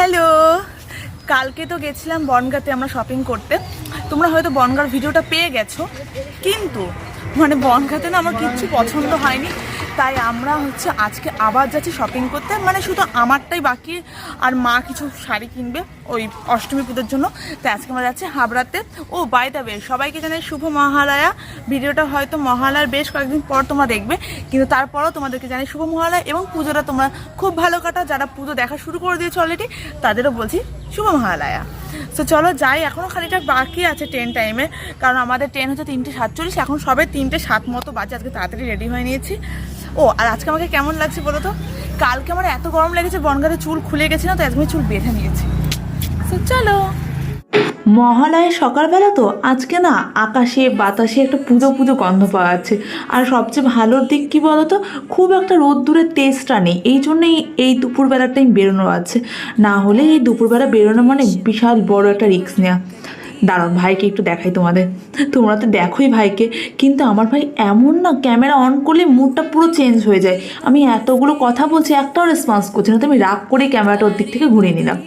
Hello. কালকে তো গেছিলাম বনগাতে আমরা শপিং করতে। তোমরা হয়তো বনগার ভিডিওটা পেয়ে গেছো। কিন্তু মানে বনগাতে না আমার কিচ্ছু পছন্দ হয়নি। তাই আমরা হচ্ছে আজকে আবার যাচ্ছি শপিং করতে। মানে শুধু আমারটাই বাকি, আর মা কিছু শাড়ি কিনবে। ওই অষ্টমী পুজোর জন্য। তাই আজকে আমরা যাচ্ছি হাবড়াতে। ও বাই দ্য ওয়ে সবাইকে জানাই শুভ মহালয়া। ভিডিওটা হয়তো মহালয়ার বেশ কয়েকদিন পর তোমরা দেখবে, কিন্তু তারপরও তোমাদেরকে জানাই শুভ মহালয়া এবং পুজোটা তোমরা খুব ভালো কাটা যারা পুজো দেখা শুরু করে দিয়েছ অলরেডি তাদেরও বলছি শুভ মহালয়া। তো চলো যাই এখনও খানিকটা বাকি আছে ট্রেন টাইমে কারণ আমাদের ট্রেন হচ্ছে তিনটে সাতচল্লিশ, এখন সবে তিনটে সাত মতো বাজে, আজকে তাড়াতাড়ি রেডি হয়ে নিয়েছি। ও, আর আজকে আমাকে কেমন লাগছে বলো তো? কালকে আমার এত গরম লেগেছে, বনগাতে চুল খুলে গেছে না, তো আমি চুল বেঁধে নিয়েছি। চলো। মহালয়ের সকালবেলা তো, আজকে না আকাশে বাতাসে একটা পুজো পুজো গন্ধ পাওয়া যাচ্ছে। আর সবচেয়ে ভালো দিক কী বলতো, খুব একটা রোদ্দুরের তেজটা নেই, এই জন্যই এই দুপুরবেলাটাই বেরোনো আছে। না হলে এই দুপুরবেলা বেরোনো মানে বিশাল বড় একটা রিস্ক নেওয়া দাঁড়াও ভাইকে একটু দেখাই তোমাদের। তোমরা তো দেখোই ভাইকে, কিন্তু আমার ভাই এমন না ক্যামেরা অন করলে মুডটা পুরো চেঞ্জ হয়ে যায়। আমি এতগুলো কথা বলছি, একটাও রেসপন্স করছি না, তো আমি রাগ করে ক্যামেরাটা ওর দিক থেকে ঘুরিয়ে নিলাম।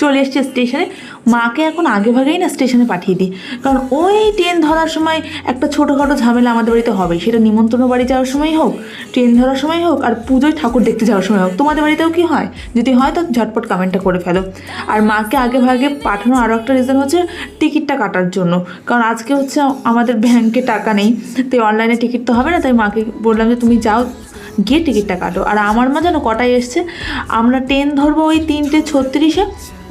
চলে এসছে স্টেশনে। মাকে এখন আগে ভাগেই না স্টেশনে পাঠিয়ে দিই। কারণ ওই ট্রেন ধরার সময় একটা ছোটোখাটো ঝামেলা আমাদের বাড়িতে হবে। সেটা নিমন্ত্রণ বাড়ি যাওয়ার সময় হোক, ট্রেন ধরার সময় হোক, আর পুজোয় ঠাকুর দেখতে যাওয়ার সময় হোক। তোমাদের বাড়িতেও কি হয়? যদি হয় তো ঝটপট কমেন্টটা করে ফেলো। আর মাকে আগে ভাগে পাঠানো আরও একটা রিজন হচ্ছে টিকিটটা কাটার জন্য। কারণ আজকে হচ্ছে আমাদের ব্যাংকে টাকা নেই। তো অনলাইনে টিকিট তো হবে না, তাই মাকে বললাম যে তুমি যাও, গিয়ে টিকিটটা কাটো। আর আমার মা যেন কটায় এসছে, আমরা ট্রেন ধরবো ওই তিনটে ছত্রিশে।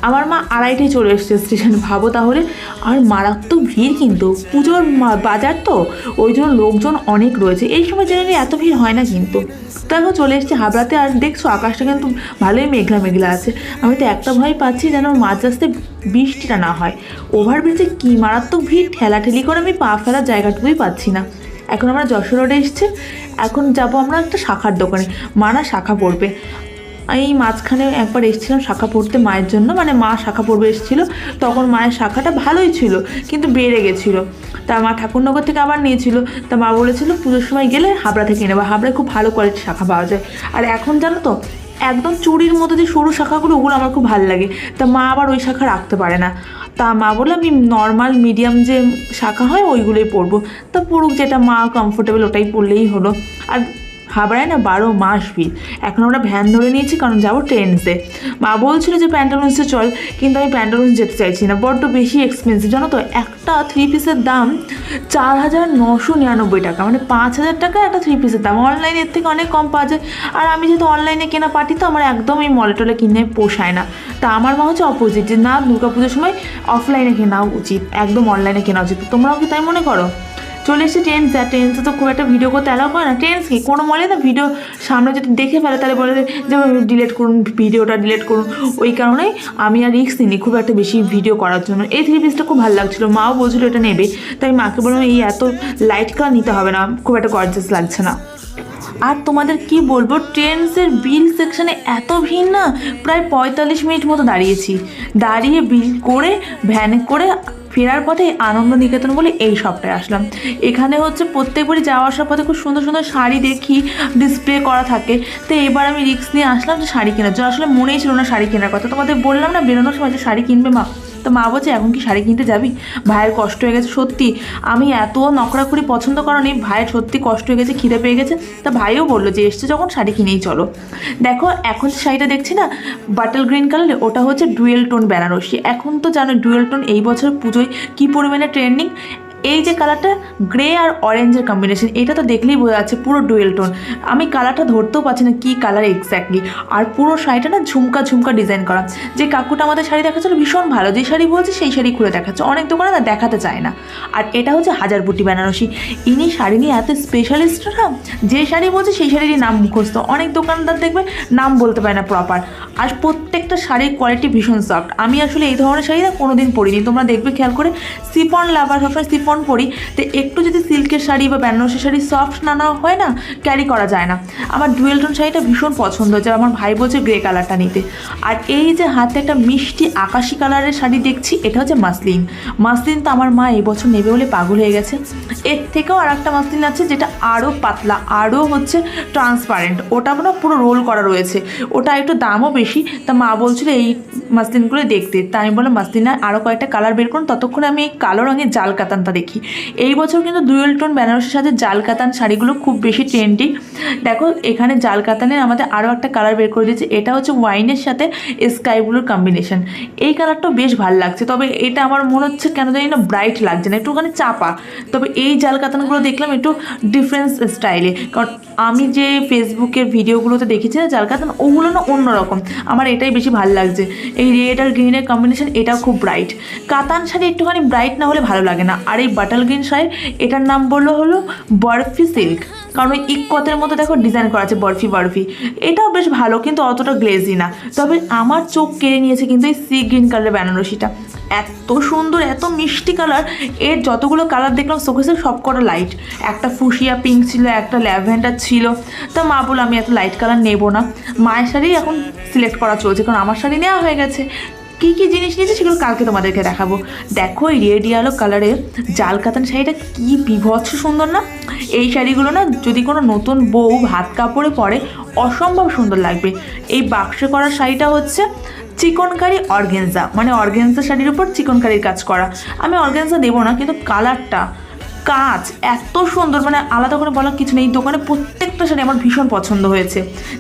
আমার মা আড়াইটায় চলে এসছে স্টেশনে। ভাবো তাহলে, আর মারাত্মক ভিড় কিন্তু। পুজোর বাজার তো, ওই জন্য লোকজন অনেক রয়েছে। এই সময় জেনারেলি এত ভিড় হয় না কিন্তু। তো এখন চলে এসছে হাবড়াতে, আর দেখছ আকাশটা কিন্তু ভালোই মেঘলা মেঘলা আছে। আমি তো একটা ভয় পাচ্ছি যেন মাঝ রাস্তায় বৃষ্টিটা না হয়। ওভারব্রিজে কী মারাত্মক ভিড়? ঠেলাঠেলি করে আমি পা ফেলার জায়গাটুকুই পাচ্ছি না। এখন আমরা যশোর রোডে এসছে। এখন যাব আমরা একটা শাখার দোকানে। মা না শাখা পড়বে এই মাঝখানে একবার এসেছিলাম শাখা পড়তে মায়ের জন্য মানে মা শাখা পড়বে এসেছিল, তখন মায়ের শাখাটা ভালোই ছিল, কিন্তু বেড়ে গেছিল। তা মা ঠাকুরনগর থেকে আবার নিয়েছিল, তা মা বলেছিল পুজোর সময় গেলে হাবড়া থেকে নেব, হাবড়ায় খুব ভালো কোয়ালিটির শাখা পাওয়া যায়। আর এখন জানো তো, একদম চুরির মতো যে সরু শাখাগুলো, ওগুলো আমার খুব ভালো লাগে। তা মা আবার ওই শাখা রাখতে পারে না। তা মা বলে আমি নর্মাল মিডিয়াম যে শাখা হয়, ওইগুলোই পরবো। তা পড়ুক যেটা মা কমফোর্টেবল ওটাই পরলেই হলো। আর হাবড়ায় না বারো মাস ভিড় এখন আমরা ভ্যান ধরে নিয়েছি, কারণ যাব ট্রেনসে। মা বলছিল যে প্যান্টালুন্সে চল, কিন্তু আমি প্যান্টালুন্স যেতে চাইছি না। বড্ড বেশি এক্সপেন্সিভ জানো তো? একটা থ্রি পিসের দাম চার হাজার নশো নিরানব্বই টাকা। মানে পাঁচ হাজার টাকা একটা থ্রি পিসের দাম। অনলাইনে এর থেকে অনেক কম পাওয়া যায়। আর আমি যেহেতু অনলাইনে কেনা পাটি, তো আমার একদম এই মলে টলে কিনে পোষায় না। তা আমার মা হচ্ছে অপোজিট যে না, দুর্গাপুজোর সময় অফলাইনে কেনা উচিত, একদম অনলাইনে কেনা উচিত। তোমরাও কি তাই মনে করো? চলে এসেছে ট্রেন্স যা ট্রেন্সে তো খুব একটা ভিডিও করতে অ্যালাউ করে না। ট্রেন্স কি? কোনো মলে না ভিডিও সামনে যদি দেখে ফেলে, তাহলে বলে যে ডিলেট করুন ভিডিওটা ডিলেট করুন। ওই কারণেই আমি আর রিক্স নিই খুব একটা বেশি ভিডিও করার জন্য। এই থ্রি পিসটা খুব ভালো লাগছিল। মাও বলছিল এটা নেবে। তাই মাকে বললাম, এই এত লাইট কালার নিতে হবে না, খুব একটা গর্জাস লাগছে না। আর তোমাদের কি বলব ট্রেন্সের বিল সেকশানে এত ভিড় না? প্রায় পঁয়তাল্লিশ মিনিট মতো দাঁড়িয়েছি। দাঁড়িয়ে বিল করে ভ্যানে করে ফেরার পথে আনন্দ নিকেতন বলে এই শপটায় আসলাম। এখানে হচ্ছে প্রত্যেকবারই যাওয়া আসার পথে খুব সুন্দর সুন্দর শাড়ি দেখি ডিসপ্লে করা থাকে। তো এবার আমি রিক্স নিয়ে আসলাম যে শাড়ি কেনার। জন্য আসলে মনেই ছিল না শাড়ি কেনার কথা। তোমাদের বললাম না বেরোনোর সময় যে শাড়ি কিনবে মা? তো মা বলছে এখন কি শাড়ি কিনতে যাবি? ভাইয়ের কষ্ট হয়ে গেছে সত্যি। আমি এত নকরা করি পছন্দ করো নি ভাইয়ের সত্যি কষ্ট হয়ে গেছে, খিদে পেয়ে গেছে। তা ভাইও বলল যে, এসছে যখন, শাড়ি কিনেই চলো। দেখো, এখন যে শাড়িটা দেখছি না, বাটল গ্রিন কালারে ওটা হচ্ছে ডুয়েল টোন বেনারসি। এখন তো জানো, ডুয়েল টোন এই বছর পুজোয় কী পরিমাণে ট্রেন্ডিং? এই যে কালারটা গ্রে আর অরেঞ্জের কম্বিনেশন এটা তো দেখলেই বোঝা যাচ্ছে পুরো ডুয়েল টোন আমি কালারটা ধরতেও পারছি না কী কালার এক্স্যাক্টলি আর পুরো শাড়িটা না ঝুমকা ঝুমকা ডিজাইন করা। যে কাকুটা আমাদের শাড়ি দেখাচ্ছিল, ভীষণ ভালো। যে শাড়ি বলছে, সেই শাড়ি খুলে দেখাচ্ছে। অনেক দোকানে না দেখাতে চায় না। আর এটা হচ্ছে হাজার বুটি বেনারসি। ইনি শাড়ি নিয়ে এত স্পেশালিস্ট না, যে শাড়ি বলছে, সেই শাড়িরই নাম মুখস্থ। অনেক দোকানদার দেখবে নাম বলতে পারে না প্রপার আর প্রত্যেকটা শাড়ির কোয়ালিটি ভীষণ সফট আমি আসলে এই ধরনের শাড়ি না কোনোদিন পরিনি। তোমরা দেখবে, খেয়াল করে সিপন লাভার সবসময় সিফন করি, তো একটু যদি সিল্কের শাড়ি বা বেনারসি শাড়ি সফট না না হয় না ক্যারি করা যায় না। আমার ডুয়েল টোন শাড়িটা ভীষণ পছন্দ হয়েছে, আমার ভাই বলছে গ্রে কালারটা নিতে। আর এই যে হাতে একটা মিষ্টি আকাশি কালারের শাড়ি দেখছি, এটা হচ্ছে মাসলিন। মাসলিন তো আমার মা এবছর নেবে বলে পাগল হয়ে গেছে। এর থেকেও আর একটা মাসলিন আছে যেটা আরও পাতলা, আরও হচ্ছে ট্রান্সপারেন্ট ওটা না পুরো রোল করা রয়েছে। ওটা একটু দামও বেশি, তা মা বলছিল এই মাসলিনগুলো দেখতে তাই আমি বললাম, মাসলিনের আরও কয়েকটা কালার বের করুন, ততক্ষণে আমি এই কালো রঙের জাল কাতানটা দেখি। এই বছর কিন্তু ডুয়েল টোন বেনারসির সাথে জাল কাতান শাড়িগুলো খুব বেশি ট্রেন্ডি দেখো, এখানে জাল কাতানের আমাদের আরও একটা কালার বের করে দিয়েছে, এটা হচ্ছে ওয়াইনের সাথে স্কাই ব্লুর কম্বিনেশন এই কালারটাও বেশ ভালো লাগছে, তবে এটা আমার মনে হচ্ছে কেন জানি না ব্রাইট লাগছে না একটুখানি চাপা। তবে এই জাল কাতানগুলো দেখলাম একটু ডিফারেন্স স্টাইলে কারণ আমি যে ফেসবুকের ভিডিওগুলোতে দেখেছি না জাল কাতান, ওগুলো না অন্যরকম। আমার এটাই বেশি ভালো লাগছে। এই রেড আর গ্রিনের কম্বিনেশান এটাও খুব ব্রাইট কাতান শাড়ি একটুখানি ব্রাইট না হলে ভালো লাগে না। আর এই বাটাল গ্রিন শাড়ির এটার নাম বলল হলো বরফি সিল্ক কারণ ওই ইকতের মতো দেখো ডিজাইন করা আছে বরফি বরফি। এটাও বেশ ভালো, কিন্তু অতটা গ্লেজি না। তবে আমার চোখ কেড়ে নিয়েছে কিন্তু এই সি গ্রিন কালারের বেনারসিটা। এত সুন্দর, এত মিষ্টি কালারের যতগুলো কালার দেখলাম শোকেসের সব কটা লাইট একটা ফুসিয়া পিঙ্ক ছিল, একটা ল্যাভেন্ডার ছিল। তা মা বলে আমি এত লাইট কালার নেব না। মায়ের শাড়ি এখন সিলেক্ট করা চলছে, কারণ আমার শাড়ি নেওয়া হয়ে গেছে। কী কী জিনিস নিয়েছে সেগুলো কালকে তোমাদেরকে দেখাবো। দেখো এই রেড ইয়ালো কালারের জাল কাতান শাড়িটা কী বিভৎস সুন্দর না? এই শাড়িগুলো না, যদি কোনো নতুন বউ ভাত কাপড়ে পরে, অসম্ভব সুন্দর লাগবে। এই বাক্সে করা শাড়িটা হচ্ছে চিকনকারি অর্গেনজা। মানে অর্গেনজা শাড়ির উপর চিকনকারির কাজ করা। আমি অর্গেনজা দেবো না, কিন্তু কালারটা কাজ এত সুন্দর মানে আলাদা করে বলার কিছু নেই। এই দোকানে প্রত্যেকটা শাড়ি আমার ভীষণ পছন্দ হয়েছে।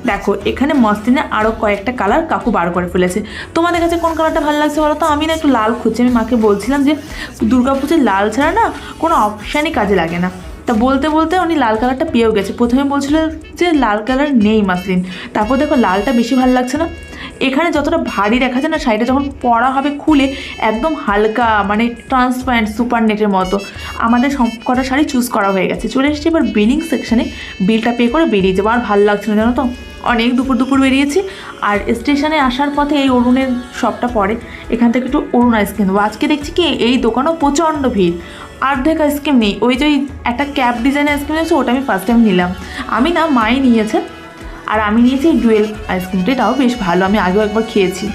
দেখো, এখানে মস্তিনে আরও কয়েকটা কালার কাকু বার করে ফেলেছে। তোমাদের কাছে কোন কালারটা ভালো লাগছে বলো তো? আমি না একটু লাল খুঁজছি। আমি মাকে বলছিলাম যে দুর্গাপুজোর লাল ছাড়া না কোনো অপশানই কাজে লাগে না। তা বলতে বলতে উনি লাল কালারটা পেয়েও গেছে। প্রথমে বলছিল যে, লাল কালার নেই মাসলিন। তারপর দেখো, লালটা বেশি ভালো লাগছে না। এখানে যতটা ভারী দেখা যায় না, শাড়িটা যখন পরা হবে খুলে, একদম হালকা মানে ট্রান্সপারেন্ট সুপার নেটের মতো, আমাদের সব কটা শাড়ি চুজ করা হয়ে গেছে। চলে এসেছি এবার বিলিং সেকশানে বিলটা পে করে বেরিয়ে যাব। আর ভালো লাগছে না জানো তো? অনেক দুপুর দুপুর বেরিয়েছি। আর স্টেশনে আসার পথে এই অরুণের শপটা পড়ে। এখান থেকে একটু অরুণ আইসক্রিম দেবো আজকে দেখছি কি, এই দোকানেও প্রচণ্ড ভিড়। অর্ধেক আইসক্রিম নেই। ওই যে একটা ক্যাপ ডিজাইনের আইসক্রিম আছে, ওটা আমি ফার্স্ট টাইম নিলাম। আমি না, মাই নিয়েছে। আর আমি নিয়েছি ডুয়েল আইসক্রিমটা এটাও বেশ ভালো আমি আগেও একবার খেয়েছি।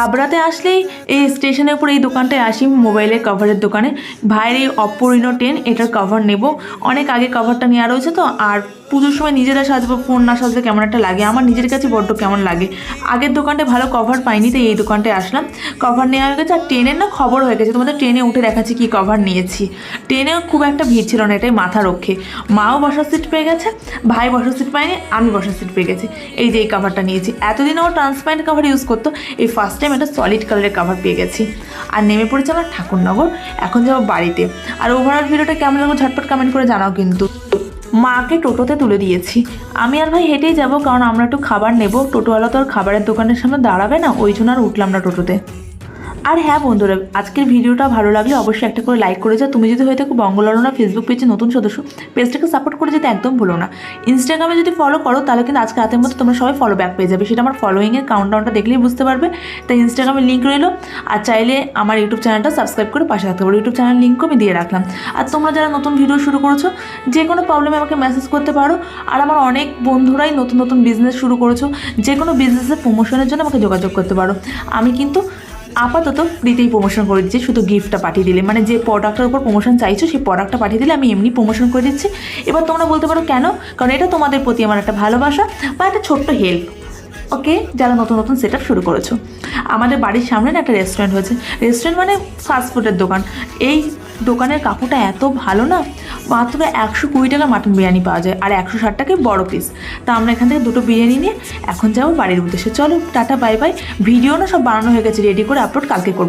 হাবড়াতে আসলেই এই স্টেশনের উপর এই দোকানটায় আসি মোবাইলের কভারের দোকানে। ভাইয়ের এই অপো রিনো টেন এটার কভার নেব। অনেক আগে কভারটা নেওয়া রয়েছে তো, আর পুজোর সময় নিজেরা সাজবো ফোন না সাজলে কেমন একটা লাগে? আমার নিজের কাছে বড্ড কেমন লাগে। আগের দোকানটায় ভালো কভার পাইনি, তাই এই দোকানটায় আসলাম। কভার নেওয়া হয়ে গেছে, আর ট্রেনের না খবর হয়ে গেছে। তোমাদের ট্রেনে উঠে দেখাচ্ছি কি কভার নিয়েছি। ট্রেনেও খুব একটা ভিড় ছিল না, এটাই মাথা রক্ষে মাও বসার সিট পেয়ে গেছে, ভাই বসার সিট পায়নি, আমি বসার সিট পেয়ে গেছি। এই যে এই কভারটা নিয়েছি। এতদিন ও ট্রান্সপারেন্ট কভার ইউজ করতো, এই ফার্স্ট টাইম একটা সলিড কালারের কাভার পেয়ে গেছি। আর নেমে পড়েছে আমার ঠাকুরনগর। এখন যাব বাড়িতে। আর ওভারঅল ভিডিওটা কেমন লাগল ঝটপট কমেন্ট করে জানাও কিন্তু। মাকে টোটোতে তুলে দিয়েছি। আমি আর ভাই হেঁটেই যাব, কারণ আমরা একটু খাবার নেব। টোটোওয়ালা তো আর খাবারের দোকানের সামনে দাঁড়াবে না, ওই জন্য আর উঠলাম না টোটোতে। আর হ্যাঁ বন্ধুরা, আজকের ভিডিওটা ভালো লাগলে অবশ্যই একটা করে লাইক করে যাও। তুমি যদি হয়ে থাকো বঙ্গলরনা ফেসবুক পেজে নতুন সদস্য, পেজটাকে সাপোর্ট করে যেতে একদম ভুলো না। ইনস্টাগ্রামে যদি ফলো করো, তাহলে কিন্তু আজকে রাতের মধ্যে তোমরা সবাই ফলো ব্যাক পেয়ে যাবে। সেটা আমার ফলোয়িংয়ের কাউন্টডাউনটা দেখলেই বুঝতে পারবে। তাই ইনস্টাগ্রামে লিঙ্ক রইল। আর চাইলে আমার ইউটিউব চ্যানেলটা সাবস্ক্রাইব করে পাশে থাকতে পারো। ইউটিউব চ্যানেল লিঙ্কও আমি দিয়ে রাখলাম। আর তোমরা যারা নতুন ভিডিও শুরু করেছ, যে কোনো প্রবলেমে আমাকে মেসেজ করতে পারো। আর আমার অনেক বন্ধুরাই নতুন নতুন বিজনেস শুরু করেছ, যে কোনো বিজনেসের প্রমোশনের জন্য আমাকে যোগাযোগ করতে পারো। আমি কিন্তু আপাতত ফ্রিতেই প্রমোশন করে দিচ্ছি, শুধু গিফটটা পাঠিয়ে দিলে। মানে যে প্রোডাক্টের উপর প্রমোশন চাইছো, সেই প্রোডাক্টটা পাঠিয়ে দিলে আমি এমনি প্রমোশন করে দিচ্ছি। এবার তোমরা বলতে পারো কেন? কারণ এটা তোমাদের প্রতি আমার একটা ভালোবাসা বা একটা ছোট্ট হেল্প ওকে যারা নতুন নতুন সেট শুরু করেছ। আমাদের বাড়ির সামনে একটা রেস্টুরেন্ট হয়েছে। রেস্টুরেন্ট মানে ফাস্টফুডের দোকান। এই দোকানের কাকুটা এত ভালো না? মাত্র একশো কুড়ি টাকা মাটন বিরিয়ানি পাওয়া যায় আর একশো ষাট টাকায় বড় পিস তা আমরা এখান থেকে দুটো বিরিয়ানি নিয়ে এখন যাব বাড়ির উদ্দেশ্যে। চলো, টাটা বাই বাই ভিডিও না সব বানানো হয়ে গেছে রেডি করে আপলোড কালকে করব।